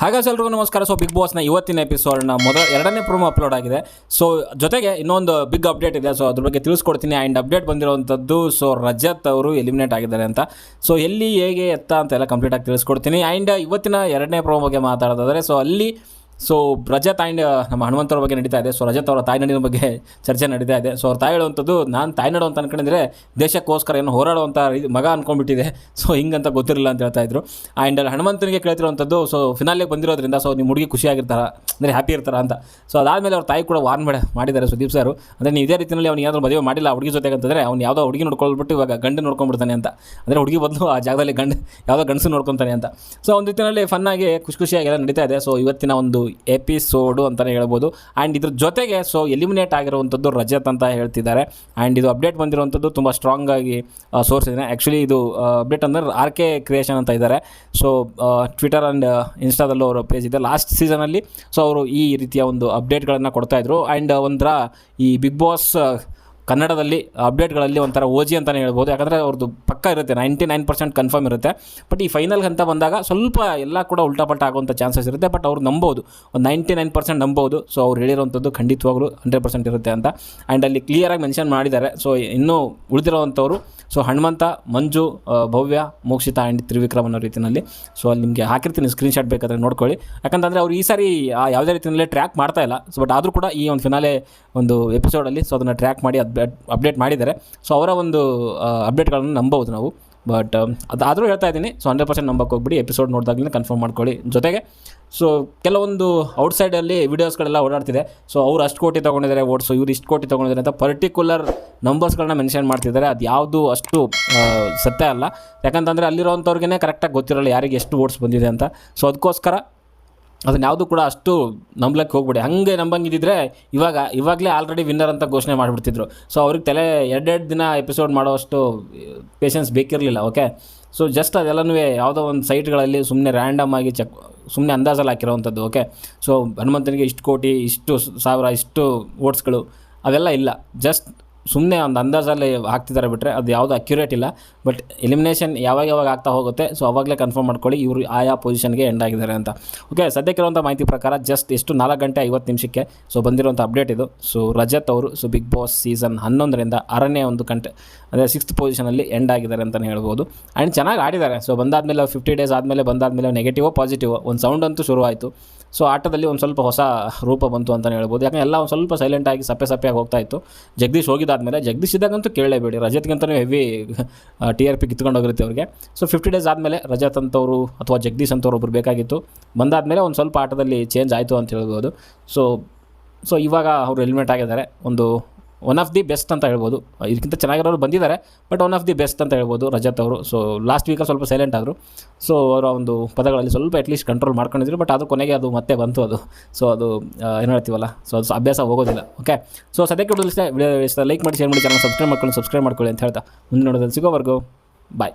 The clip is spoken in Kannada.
ಹಾಗಾಗಿ ಎಲ್ರಿಗೂ ನಮಸ್ಕಾರ. ಸೊ ಬಿಗ್ ಬಾಸ್ನ ಇವತ್ತಿನ ಎಪಿಸೋಡ್ನ ಮೊದಲ ಎರಡನೇ ಪ್ರೋಮೋ ಅಪ್ಲೋಡ್ ಆಗಿದೆ. ಸೊ ಜೊತೆಗೆ ಇನ್ನೊಂದು ಬಿಗ್ ಅಪ್ಡೇಟ್ ಇದೆ. ಸೊ ಅದ್ರ ಬಗ್ಗೆ ತಿಳಿಸ್ಕೊಡ್ತೀನಿ. ಆ್ಯಂಡ್ ಅಪ್ಡೇಟ್ ಬಂದಿರುವಂಥದ್ದು ಸೊ ರಜತ್ ಅವರು ಎಲಿಮಿನೇಟ್ ಆಗಿದ್ದಾರೆ ಅಂತ. ಸೊ ಎಲ್ಲಿ ಹೇಗೆ ಎತ್ತ ಅಂತೆಲ್ಲ ಕಂಪ್ಲೀಟಾಗಿ ತಿಳಿಸ್ಕೊಡ್ತೀನಿ. ಆ್ಯಂಡ್ ಇವತ್ತಿನ ಎರಡನೇ ಪ್ರೋಮೋ ಬಗ್ಗೆ ಮಾತಾಡೋದಾದರೆ ಸೊ ಅಲ್ಲಿ ಸೊ ರಜತ್ ಆ್ಯಂಡ್ ನಮ್ಮ ಹನುಮಂತರ ಬಗ್ಗೆ ನಡೀತಾ ಇದೆ. ಸೊ ರಜತ್ ಅವರ ತಾಯ್ನಾಡಿನ ಬಗ್ಗೆ ಚರ್ಚೆ ನಡೀತಾ ಇದೆ. ಸೊ ಅವ್ರ ತಾಯಿ ಹೇಳುವಂಥದ್ದು, ನಾನು ತಾಯ್ನಾಡು ಅಂತ ಅನ್ಕೊಂಡಿದ್ರೆ ದೇಶಕ್ಕೋಸ್ಕರ ಏನು ಹೋರಾಡುವಂಥ ಮಗ ಅನ್ಕೊಂಡ್ಬಿಟ್ಟಿದೆ. ಸೊ ಹಿಂಗಂತ ಗೊತ್ತಿರಲಿಲ್ಲ ಅಂತ ಹೇಳ್ತಾ ಇದ್ರು. ಆ್ಯಂಡ್ ಅಲ್ಲಿ ಹನುಮಂತನಿಗೆ ಕೇಳ್ತಿರುವಂಥದ್ದು ಸೊ ಫಿನಾಲಿಗೆ ಬಂದಿರೋದ್ರಿಂದ ಸೊ ನಿಮ್ಮ ಹುಡುಗಿ ಖುಷಿಯಾಗಿರ್ತಾರ ಅಂದರೆ ಹ್ಯಾಪಿ ಇರ್ತಾರ ಅಂತ. ಸೊ ಅದಾದಮೇಲೆ ಅವ್ರ ತಾಯಿ ಕೂಡ ವಾರ್ನ್ ಮಾಡಿ, ಮಾಡಿದ್ದಾರೆ ಸುದೀಪ್ ಸರ್ ಅಂದರೆ ನೀವು ಇದೇ ರೀತಿಯಲ್ಲಿ ಅವ್ನು ಏನಾದರೂ ಮದುವೆ ಮಾಡಿಲ್ಲ ಹುಡುಗಿ ಜೊತೆಗೆ ಅಂತಂದರೆ ಅವ್ನು ಯಾವುದೋ ಹುಡುಗಿ ನೋಡ್ಕೊಳ್ಬಿಟ್ಟು ಇವಾಗ ಗಂಡು ನೋಡ್ಕೊಂಡ್ಬಿಡ್ತಾನೆ ಅಂತ. ಅಂದರೆ ಹುಡುಗಿ ಬದಲು ಆ ಜಾಗದಲ್ಲಿ ಗಂಡು, ಯಾವುದೋ ಗಂಡಸು ನೋಡ್ಕೊತಾನೆ ಅಂತ. ಸೊ ಒಂದು ರೀತಿಯಲ್ಲಿ ಫನ್ನಾಗಿ ಖುಷಿ ಖುಷಿಯಾಗಿ ಎಲ್ಲ ನಡೀತಾ ಇದೆ. ಸೊ ಇವತ್ತಿನ ಒಂದು ಎಪಿಸೋಡು ಅಂತಲೇ ಹೇಳ್ಬೋದು. ಆ್ಯಂಡ್ ಇದ್ರ ಜೊತೆಗೆ ಸೊ ಎಲಿಮಿನೇಟ್ ಆಗಿರುವಂಥದ್ದು ರಜತ್ ಅಂತ ಹೇಳ್ತಿದ್ದಾರೆ. ಆ್ಯಂಡ್ ಇದು ಅಪ್ಡೇಟ್ ಬಂದಿರುವಂಥದ್ದು ತುಂಬ ಸ್ಟ್ರಾಂಗ್ ಆಗಿ ಸೋರ್ಸ್ ಇದೆ. ಆ್ಯಕ್ಚುಲಿ ಇದು ಅಪ್ಡೇಟ್ ಅಂದರೆ ಆರ್ ಕೆ ಕ್ರಿಯೇಷನ್ ಅಂತ ಇದ್ದಾರೆ. ಸೊ ಟ್ವಿಟರ್ ಆ್ಯಂಡ್ ಇನ್ಸ್ಟಾದಲ್ಲೂ ಅವರ ಪೇಜ್ ಇದೆ. ಲಾಸ್ಟ್ ಸೀಸನಲ್ಲಿ ಸೊ ಅವರು ಈ ರೀತಿಯ ಒಂದು ಅಪ್ಡೇಟ್ಗಳನ್ನು ಕೊಡ್ತಾಯಿದ್ರು ಆ್ಯಂಡ್ ಒಂಥರ ಈ ಬಿಗ್ ಬಾಸ್ ಕನ್ನಡದಲ್ಲಿ ಅಪ್ಡೇಟ್ಗಳಲ್ಲಿ ಒಂಥರ ಓಜಿ ಅಂತಲೇ ಹೇಳ್ಬೋದು. ಯಾಕಂದರೆ ಅವ್ರದ್ದು ಪಕ್ಕ ಇರುತ್ತೆ ನೈಂಟಿ ನೈನ್ ಪರ್ಸೆಂಟ್ ಕನ್ಫರ್ಮ್ ಇರುತ್ತೆ. ಬಟ್ ಈ ಫೈನಲ್ ಅಂತ ಬಂದಾಗ ಸ್ವಲ್ಪ ಎಲ್ಲ ಕೂಡ ಉಲ್ಟಾಪಲ್ಟ ಆಗುವಂಥ ಚಾನ್ಸಸ್ ಇರುತ್ತೆ. ಬಟ್ ಅವ್ರು ನಂಬೋದು, ಒಂದು ನೈಂಟಿ ನೈನ್ ಪರ್ಸೆಂಟ್ ನಂಬೋದು. ಸೊ ಅವ್ರು ಹೇಳಿರೋವಂಥದ್ದು ಖಂಡಿತವಾಗ್ಲೂ ಹಂಡ್ರೆಡ್ ಪರ್ಸೆಂಟ್ ಇರುತ್ತೆ ಅಂತ. ಆ್ಯಂಡ್ ಅಲ್ಲಿ ಕ್ಲಿಯರಾಗಿ ಮೆನ್ಷನ್ ಮಾಡಿದ್ದಾರೆ. ಸೊ ಇನ್ನೂ ಉಳಿದಿರೋವಂಥವ್ರು ಸೊ ಹನುಮಂತ, ಮಂಜು ಭವ್ಯ, ಮೋಕ್ಷಿತ ಆ್ಯಂಡ್ ತ್ರಿವಿಕ್ರಮ್ ಅನ್ನೋ ರೀತಿಯಲ್ಲಿ ಸೊ ಅಲ್ಲಿ ನಿಮಗೆ ಹಾಕಿರ್ತೀನಿ ಸ್ಕ್ರೀನ್ಶಾಟ್ ಬೇಕಾದರೆ ನೋಡ್ಕೊಳ್ಳಿ. ಯಾಕಂತಂದರೆ ಅವ್ರು ಈ ಸಾರಿ ಯಾವುದೇ ರೀತಿಯಲ್ಲಿ ಟ್ರ್ಯಾಕ್ ಮಾಡ್ತಾ ಇಲ್ಲ. ಸೊ ಬಟ್ ಆದರೂ ಕೂಡ ಈ ಒಂದು ಫಿನಾಲೆ ಒಂದು ಎಪಿಸೋಡಲ್ಲಿ ಸೊ ಅದನ್ನು ಟ್ರ್ಯಾಕ್ ಮಾಡಿ ಅಪ್ಡೇಟ್ ಅಪ್ಡೇಟ್ ಮಾಡಿದ್ದಾರೆ. ಸೊ ಅವರ ಒಂದು ಅಪ್ಡೇಟ್ಗಳನ್ನು ನಂಬೋದು ನಾವು. ಬಟ್ ಅದಾದರೂ ಹೇಳ್ತಾ ಇದ್ದೀನಿ. ಸೊ ಹಂಡ್ರೆಡ್ ಪರ್ಸೆಂಟ್ ನಂಬಕ್ಕೆ ಹೋಗ್ಬಿಡಿ. ಎಪಿಸೋಡ್ ನೋಡಿದಾಗಲೇ ಕನ್ಫರ್ಮ್ ಮಾಡ್ಕೊಳ್ಳಿ. ಜೊತೆಗೆ ಸೊ ಕೆಲವೊಂದು ಔಟ್ಸೈಡಲ್ಲಿ ವೀಡಿಯೋಸ್ಗಳೆಲ್ಲ ಓಡಾಡ್ತಿದೆ. ಸೊ ಅವ್ರು ಅಷ್ಟು ಕೋಟಿ ತೊಗೊಂಡಿದ್ದಾರೆ ಓಟ್ಸು ಇವ್ರು ಇಷ್ಟು ಕೋಟಿ ತೊಗೊಂಡಿದ್ದಾರೆ ಅಂತ ಪರ್ಟಿಕ್ಯುಲರ್ ನಂಬರ್ಸ್ಗಳನ್ನ ಮೆನ್ಷನ್ ಮಾಡ್ತಿದ್ದಾರೆ. ಅದು ಯಾವುದು ಅಷ್ಟು ಸತ್ಯ ಅಲ್ಲ. ಯಾಕಂತಂದರೆ ಅಲ್ಲಿರೋವಂಥವ್ರಿಗೆ ಕರೆಕ್ಟಾಗಿ ಗೊತ್ತಿರಲ್ಲ ಯಾರಿಗೆ ಎಷ್ಟು ಓಟ್ಸ್ ಬಂದಿದೆ ಅಂತ. ಸೊ ಅದಕ್ಕೋಸ್ಕರ ಅದನ್ನ ಯಾವುದು ಕೂಡ ಅಷ್ಟು ನಂಬ್ಲಕ್ಕೆ ಹೋಗ್ಬಿಡಿ. ಹಂಗೆ ನಂಬಂಗಿದ್ದಿದ್ರೆ ಇವಾಗ, ಇವಾಗಲೇ ಆಲ್ರೆಡಿ ವಿನ್ನರ್ ಅಂತ ಘೋಷಣೆ ಮಾಡಿಬಿಡ್ತಿದ್ರು. ಸೊ ಅವ್ರಿಗೆ ತಲೆ ಎರಡೆರಡು ದಿನ ಎಪಿಸೋಡ್ ಮಾಡೋಷ್ಟು ಪೇಷನ್ಸ್ ಬೇಕಿರಲಿಲ್ಲ ಓಕೆ ಸೊ ಜಸ್ಟ್ ಅದೆಲ್ಲನೂ ಯಾವುದೋ ಒಂದು ಸೈಟ್ಗಳಲ್ಲಿ ಸುಮ್ಮನೆ ರ್ಯಾಂಡಮ್ ಆಗಿ ಚೆಕ್ ಸುಮ್ಮನೆ ಅಂದಾಜಲ್ಲಿ ಹಾಕಿರೋವಂಥದ್ದು ಓಕೆ ಸೊ ಹನುಮಂತನಿಗೆ ಇಷ್ಟು ಕೋಟಿ, ಇಷ್ಟು ಸಾವಿರ, ಇಷ್ಟು ವೋಟ್ಸ್ಗಳು ಅವೆಲ್ಲ ಇಲ್ಲ. ಜಸ್ಟ್ ಸುಮ್ಮನೆ ಒಂದು ಅಂದಾಜಲ್ಲಿ ಹಾಕ್ತಿದ್ದಾರೆ ಬಿಟ್ಟರೆ ಅದು ಯಾವುದು ಅಕ್ಯುರೇಟ್ ಇಲ್ಲ. ಬಟ್ ಎಲಿಮಿನೇಷನ್ ಯಾವಾಗ ಯಾವಾಗ ಆಗ್ತಾ ಹೋಗುತ್ತೆ ಸೊ ಅವಾಗಲೇ ಕನ್ಫರ್ಮ್ ಮಾಡ್ಕೊಳ್ಳಿ, ಇವರು ಆಯಾ ಪೊಸಿಷನ್ಗೆ ಎಂಡ್ ಆಗಿದ್ದಾರೆ ಅಂತ. ಓಕೆ ಸದ್ಯಕ್ಕಿರುವಂಥ ಮಾಹಿತಿ ಪ್ರಕಾರ ಜಸ್ಟ್ ಎಷ್ಟು ನಾಲ್ಕು ಗಂಟೆ ಐವತ್ತು ನಿಮಿಷಕ್ಕೆ ಸೊ ಬಂದಿರುವಂಥ ಅಪ್ಡೇಟ್ ಇದು. ಸೊ ರಜತ್ ಅವರು ಸೊ ಬಿಗ್ ಬಾಸ್ ಸೀಸನ್ ಹನ್ನೊಂದರಿಂದ ಆರನೇ ಒಂದು ಗಂಟೆ, ಅಂದರೆ ಸಿಕ್ಸ್ತ್ ಪೊಸಿಷನಲ್ಲಿ ಎಂಡ್ ಆಗಿದ್ದಾರೆ ಅಂತಲೇ ಹೇಳ್ಬೋದು. ಆ್ಯಂಡ್ ಚೆನ್ನಾಗಿ ಆಡಿದ್ದಾರೆ. ಸೊ ಬಂದಾದಮೇಲೆ ಫಿಫ್ಟಿ ಡೇಸ್ ಆದಮೇಲೆ, ಬಂದಾದಮೇಲೆ ನೆಗೆಟಿವೋ ಪಾಸಿಟಿವ್ ಒಂದು ಸೌಂಡ್ ಅಂತೂ ಶುರುವಾಯಿತು. ಸೊ ಆಟದಲ್ಲಿ ಒಂದು ಸ್ವಲ್ಪ ಹೊಸ ರೂಪ ಬಂತು ಅಂತಲೇ ಹೇಳ್ಬೋದು. ಯಾಕಂದ್ರೆ ಎಲ್ಲ ಒಂದು ಸ್ವಲ್ಪ ಸೈಲೆಂಟಾಗಿ ಸಪ್ಪೆ ಸಪ್ಪೆಯಾಗಿ ಹೋಗ್ತಾ ಇತ್ತು. ಜಗದೀಶ್ ಹೋಗಿದ್ದಾದಮೇಲೆ ಜಗದೀಶ್ ಇದ್ದಾಗಂತೂ ಕೇಳಲೇಬೇಡಿ. ರಜತ್ಗಿಂತನೂ ಹೆವಿ ಟಿ ಆರ್ ಪಿ ಕಿತ್ಕೊಂಡು ಹೋಗಿರುತ್ತೆ ಅವ್ರಿಗೆ. ಸೊ ಫಿಫ್ಟಿ ಡೇಸ್ ಆದಮೇಲೆ ರಜತ್ ಅಂತವರು ಅಥವಾ ಜಗದೀಶ್ ಅಂತವ್ರು ಒಬ್ರು ಬೇಕಾಗಿತ್ತು. ಬಂದಾದಮೇಲೆ ಒಂದು ಸ್ವಲ್ಪ ಆಟದಲ್ಲಿ ಚೇಂಜ್ ಆಯಿತು ಅಂತ ಹೇಳ್ಬೋದು. ಸೊ ಸೊ ಇವಾಗ ಅವರು ಎಲಿಮಿನೇಟ್ ಆಗಿದ್ದಾರೆ ಒಂದು ಒನ್ ಆಫ್ ದಿ ಬೆಸ್ಟ್ ಅಂತ ಹೇಳ್ಬೋದು. ಇದಕ್ಕಿಂತ ಚೆನ್ನಾಗಿರೋರು ಬಂದಿದ್ದಾರೆ but one of the best ಅಂತ ಹೇಳ್ಬೋದು ರಜತ್ ಅವರು. ಸೊ ಲಾಸ್ಟ್ ವೀಕಲ್ಲಿ ಸ್ವಲ್ಪ ಸೈಲೆಂಟ್ ಆದರು. ಸೊ ಅವರ ಒಂದು ಪದಗಳಲ್ಲಿ ಸ್ವಲ್ಪ ಅಟ್ಲೀಸ್ಟ್ ಕಂಟ್ರೋಲ್ ಮಾಡ್ಕೊಂಡಿದ್ರು ಬಟ್ ಅದು ಕೊನೆಗೆ ಅದು ಮತ್ತೆ ಬಂತು ಅದು. ಸೊ ಅದು ಏನು ಹೇಳ್ತೀವಲ್ಲ? ಸೊ ಅದು ಅಭ್ಯಾಸ ಹೋಗೋದಿಲ್ಲ. ಓಕೆ ಸೊ ಸದ್ಯಕ್ಕೆ ವಿಡಿಯೋ ಇಷ್ಟ ಲೈಕ್ ಮಾಡಿ ಶೇರ್ ಮಾಡಿ ಚಾನಲ್ ಸಬ್ಸ್ಕ್ರೈಬ್ ಮಾಡ್ಕೊಂಡು ಸಬ್ಸ್ಕ್ರೈಬ್ ಮಾಡ್ಕೊಳ್ಳಿ ಅಂತ ಹೇಳ್ತಾ ಮುಂದೆ ನೋಡೋದಲ್ಲಿ ಸಿಗೋವರೆಗೂ. ಬಾಯ್